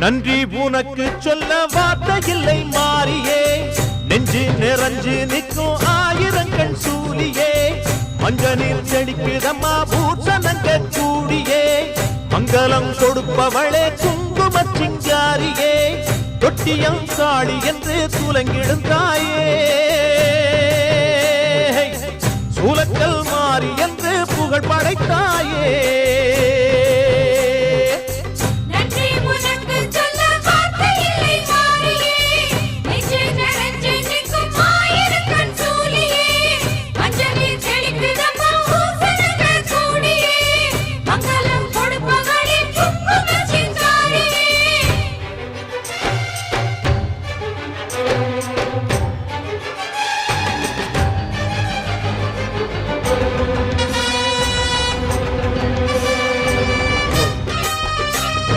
நன்றி உனக்கு சொல்ல வார்த்தை இல்லை மாறியே. நெஞ்சு நிறைஞ்சு நிற்கும் ஆயிரங்கள் சூலியே மஞ்சனில் செடிக்குதம்மா பூசணங்க கூடியே. மங்களம் கொடுப்பவளே குங்கும சிங்காரியே. தொட்டியம் சாடி என்று துலங்கிடும் தாயே. சூலக்கல் மாறி என்று புகழ் படைத்தாயே.